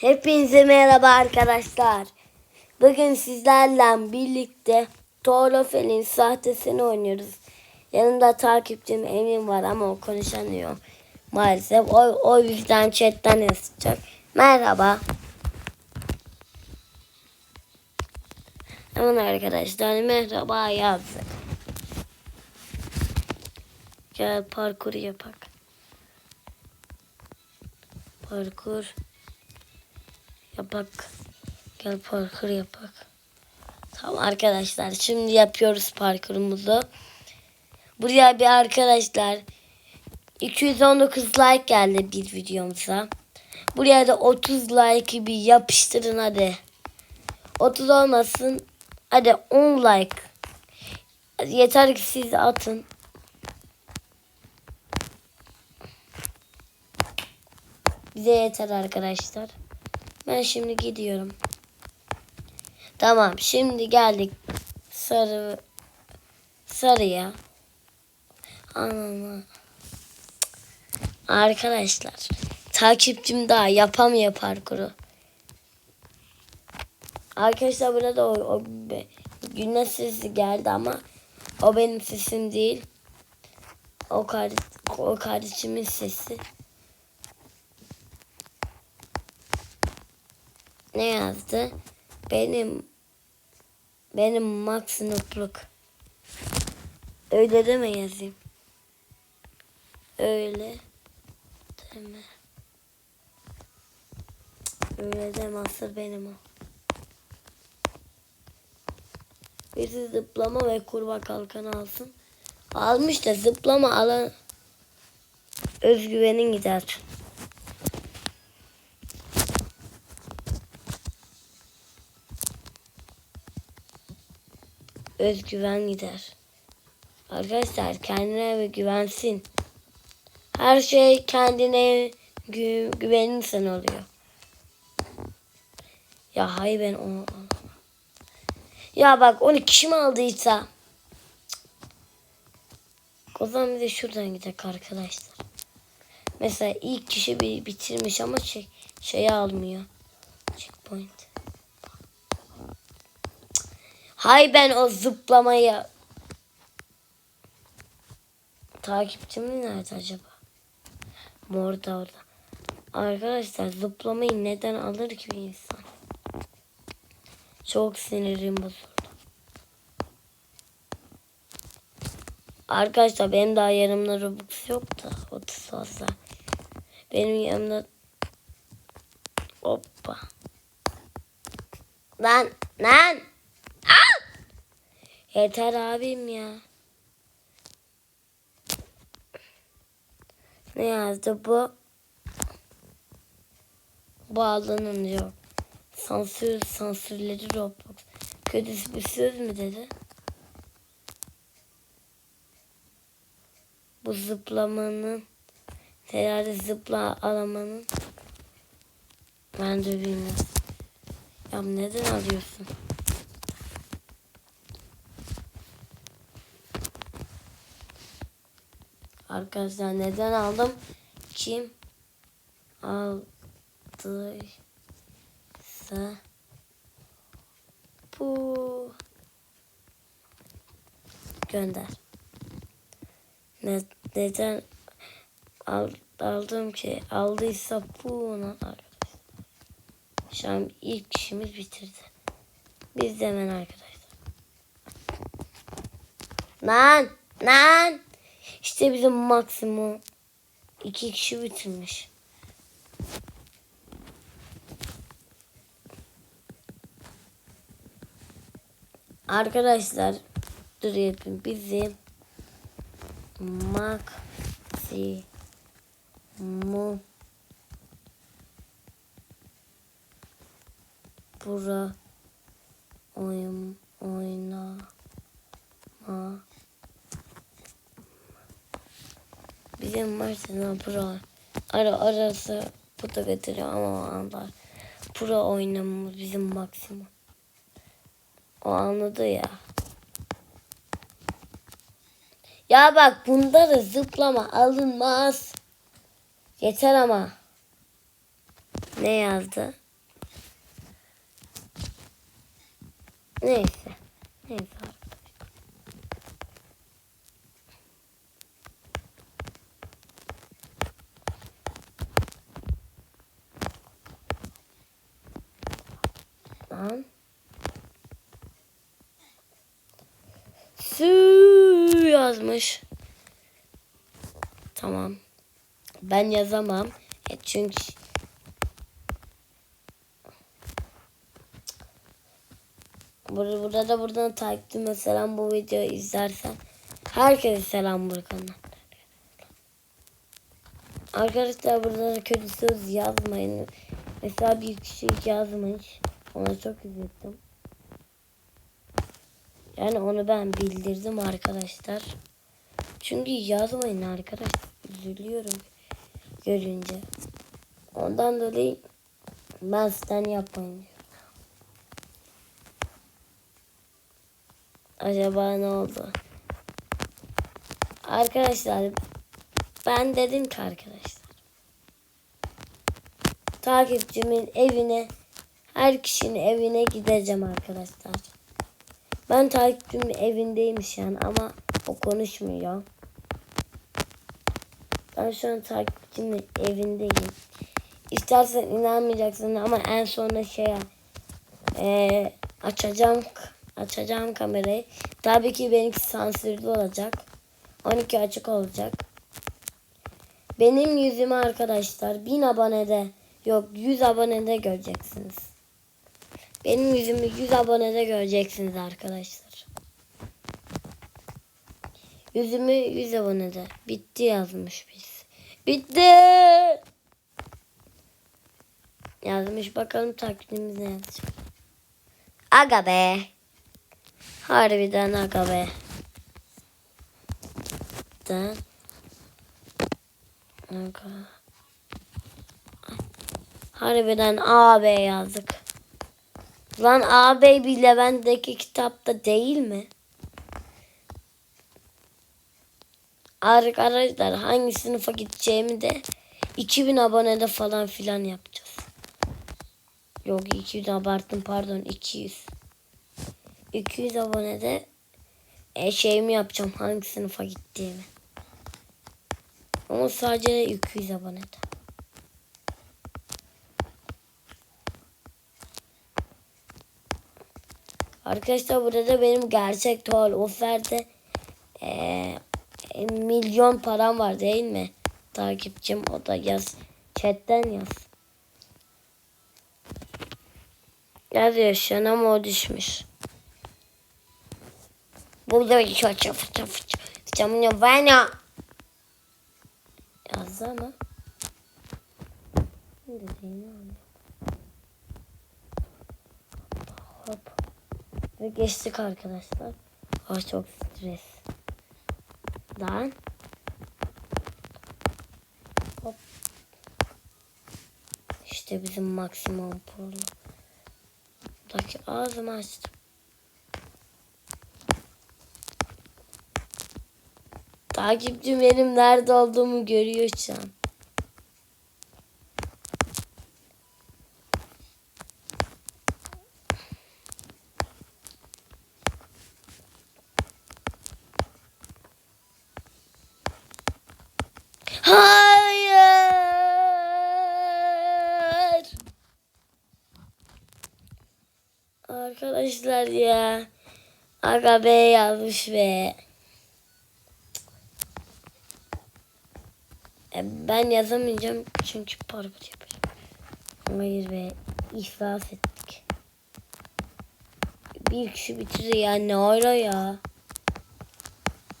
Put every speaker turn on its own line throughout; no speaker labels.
Hepinize merhaba arkadaşlar. Bugün sizlerle birlikte Torofel'in sahtesini oynuyoruz. Yanımda takipçim Emin var ama o konuşamıyor. Maalesef o, o yüzden chatten yazacak. Merhaba. Hemen arkadaşlar merhaba yazdık. Gel parkur yapak. Parkur yapak. Gel parkur yapak. Tamam arkadaşlar şimdi yapıyoruz parkurumuzu. Buraya bir arkadaşlar 219 like geldi bir videomuza. Buraya da 30 like bir yapıştırın hadi. 30 olmasın. Hadi 10 like. Yeter ki siz atın. Bize yeter arkadaşlar. Ben şimdi gidiyorum. Tamam şimdi geldik sarı sarıya. Anam. Arkadaşlar takipçim daha yapamıyor parkuru. Arkadaşlar burada o, o güneş sesi geldi ama o benim sesim değil. O, kardeş, o kardeşimin sesi. Ne yazdı? Benim benim Max Noobluk. Öyle deme yazayım. Öyle deme. Öyle deme asıl benim o. Birisi zıplama ve kurbağa kalkanı alsın. Almış da zıplama alan özgüvenin gider. Özgüven gider. Arkadaşlar kendine ve güvensin. Her şey kendine gü güvenirsen oluyor. Ya hay ben onu Ya bak onu kim aldıysa. O zaman bir de şuradan gidelim arkadaşlar. Mesela ilk kişi bir bitirmiş ama şey, şeyi almıyor. Checkpoint. Hay ben o zıplamayı takipçim nerede acaba? Mor da orada. Arkadaşlar zıplamayı neden alır ki bir insan? Çok sinirim bozuldu. Arkadaşlar benim daha yanımda Robux yok da 30 fazla. Benim yanımda Hoppa. Lan lan. Yeter abim ya. Ne yazdı bu? Bağlanın Sansür, sansürleri Roblox. Kötü bir söz mü dedi? Bu zıplamanın herhalde zıpla alamanın ben de bilmiyorum. Ya neden alıyorsun? Arkadaşlar neden aldım? Kim aldıysa bu gönder. Ne, neden al, aldım ki aldıysa bunu arkadaşlar. Şu an ilk işimiz bitirdi. Biz de hemen arkadaşlar. Lan! Lan! İşte bizim maksimum iki kişi bitirmiş. Arkadaşlar dur yapayım. Bizim maksimum bura oyun oynama Bizim Martina Pro ara arası bu da getiriyor ama o anlar. Pro oynamamız bizim maksimum. O anladı ya. Ya bak bunda da zıplama alınmaz. Yeter ama. Ne yazdı? Neyse. Neyse. Lan. Su yazmış. Tamam. Ben yazamam. E çünkü Burada, burada da buradan takipçime selam bu videoyu izlersen herkese selam Burkan'dan. Arkadaşlar burada da kötü söz yazmayın. Mesela bir kişi yazmış. Ona çok üzüldüm. Yani onu ben bildirdim arkadaşlar. Çünkü yazmayın arkadaş. Üzülüyorum görünce. Ondan dolayı ben sizden yapmayın. Acaba ne oldu? Arkadaşlar ben dedim ki arkadaşlar takipçimin evine her kişinin evine gideceğim arkadaşlar. Ben takipçimin evindeymiş yani ama o konuşmuyor. Ben şu an takipçimin evindeyim. İstersen inanmayacaksın ama en sonunda şey eee, açacağım açacağım kamerayı. Tabii ki benimki sansürlü olacak. 12 açık olacak. Benim yüzümü arkadaşlar 1000 abonede yok 100 abonede göreceksiniz. Benim yüzümü 100 abonede göreceksiniz arkadaşlar. Yüzümü 100 abonede. Bitti yazmış biz. Bitti. Yazmış bakalım taklidimiz ne yazacak. Aga be. Harbiden aga be. Da. Aga. Harbiden AB yazdık. Lan AB bir Levent'teki kitapta değil mi? Arkadaşlar hangi sınıfa gideceğimi de 2000 abonede falan filan yapacağız. Yok 200 abarttım pardon 200. 200 abonede e, şeyimi yapacağım hangi sınıfa gittiğimi. Ama sadece 200 abonede. Arkadaşlar burada da benim gerçek tuval oferde e, milyon param var değil mi? Takipçim o da yaz. Chatten yaz. Yazıyor şu an ama o düşmüş. Burada bir şey fıça fıça fıça. Camını bana. Yazdı ama. Ne dediğini anlamadım. Hop. Ve geçtik arkadaşlar. Ah çok stres. Lan. Hop. İşte bizim maksimum polu. Buradaki ağzımı açtım. Takipçim benim nerede olduğumu görüyor şu an. Hayır. Arkadaşlar ya. Aga B yazmış be. Ben yazamayacağım çünkü parkur yapacağım. Hayır be. İflas ettik. Bir kişi bitirir ya. Ne ara ya.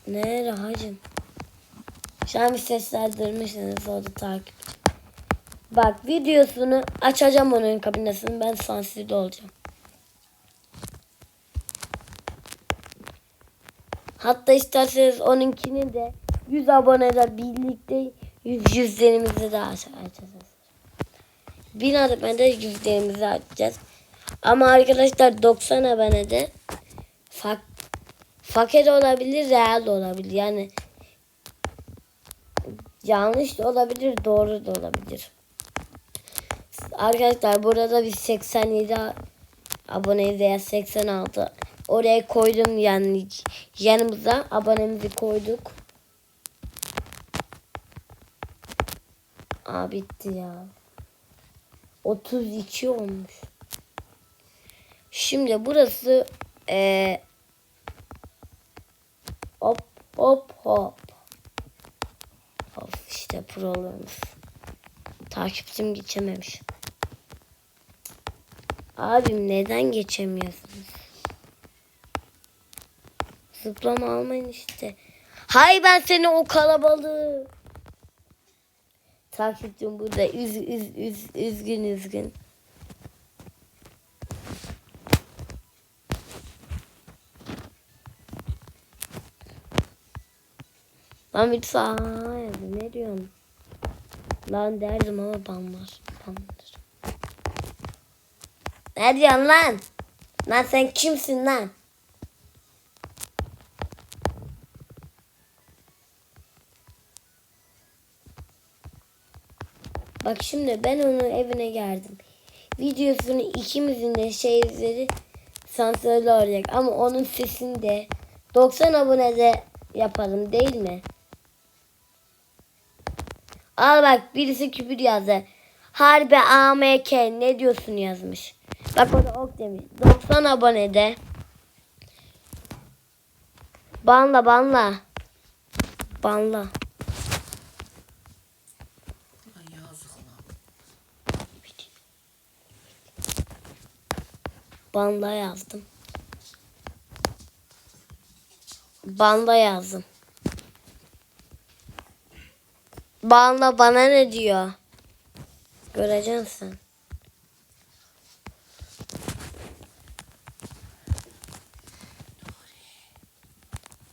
Ne ara hacım. Şu an bir seslendirmişsiniz orada takip. Bak videosunu açacağım onun kabinesini. Ben sansürde olacağım. Hatta isterseniz onunkini de 100 abonede birlikte yüz yüzlerimizi de aç- açacağız. 1000 abonede yüzlerimizi açacağız. Ama arkadaşlar 90 abonede fak fakir olabilir, real olabilir. Yani yanlış da olabilir, doğru da olabilir. Arkadaşlar burada biz 87 a- abone veya 86 oraya koydum yani yanımıza abonemizi koyduk. Aa bitti ya. 32 olmuş. Şimdi burası eee hop hop hop. Of işte problemimiz. Takipçim geçememiş. Abim neden geçemiyorsunuz? Zıplama almayın işte. Hay ben seni o kalabalığı. Takipçim burada üz, üz, üz, üzgün üzgün. Lan bir sağa ne diyorsun? Lan derdim ama banlar. Banlar. Ne diyorsun lan? Lan sen kimsin lan? Bak şimdi ben onun evine geldim. Videosunu ikimizin de şeyleri sansürlü olacak. Ama onun sesini de 90 abonede yapalım değil mi? Al bak birisi küfür yazdı. Harbi AMK ne diyorsun yazmış. Bak o da ok demiş. 90 abonede. Banla banla. Banla.
Ulan yazık lan.
Banla yazdım. Banla yazdım. Banla bana ne diyor? Göreceksin sen.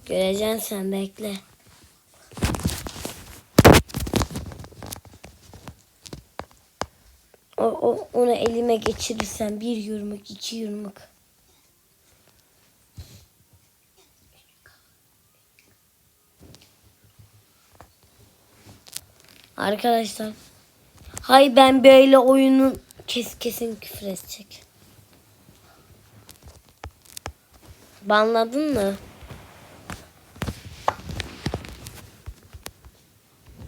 Göreceksin sen bekle. O, onu elime geçirirsem bir yumruk, iki yumruk. Arkadaşlar. Hay ben böyle oyunun kes kesin küfür edecek. Banladın mı?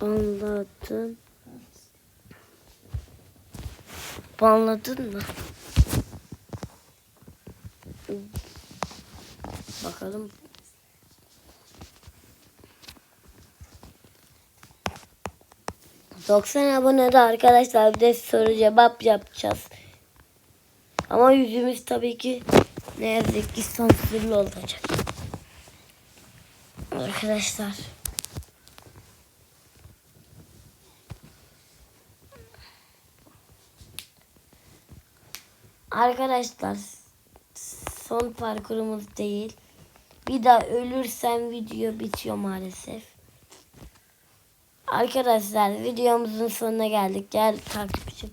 Banladın. Banladın mı? Bakalım. Doksan abonede arkadaşlar bir de soru cevap yapacağız. Ama yüzümüz tabii ki ne yazık ki sansürlü olacak. Arkadaşlar. Arkadaşlar son parkurumuz değil. Bir daha ölürsem video bitiyor maalesef. Arkadaşlar videomuzun sonuna geldik. Gel takipçim.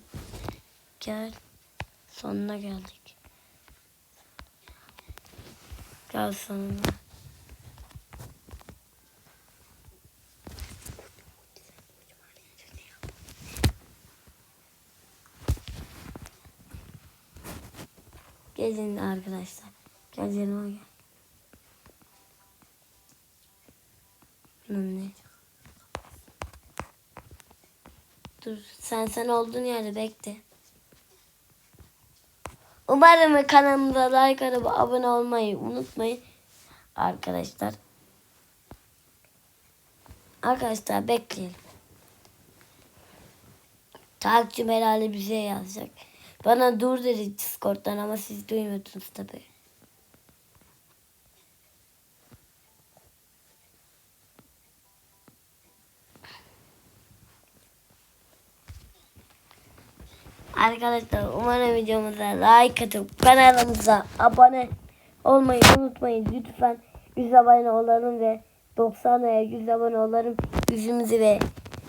Gel. Sonuna geldik. Gel sonuna. Gelin arkadaşlar. Gel yanıma gel. Ne? Dur sen sen olduğun yerde bekle. Umarım kanalımıza like atıp abone olmayı unutmayın. Arkadaşlar. Arkadaşlar bekleyelim. Takipçim herhalde bize yazacak. Bana dur dedi Discord'dan ama siz duymuyordunuz tabii. Arkadaşlar umarım videomuza like atıp kanalımıza abone olmayı unutmayın. Lütfen 100 abone olalım ve 90 veya 100 abone olalım. Yüzümüzü ve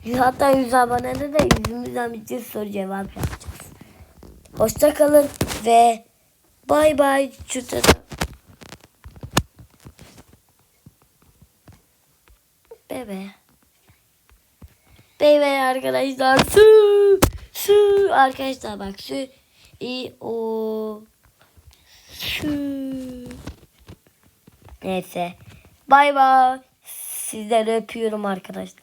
100, hatta 100 abonede de yüzümüzden bir soru cevap yapacağız. Hoşça kalın ve bay bay. Şurada da Bebe. Bebe arkadaşlar. Su. Su. Arkadaşlar bak su. i o Görüşürüz. Neyse. Bay bay. Sizleri öpüyorum arkadaşlar.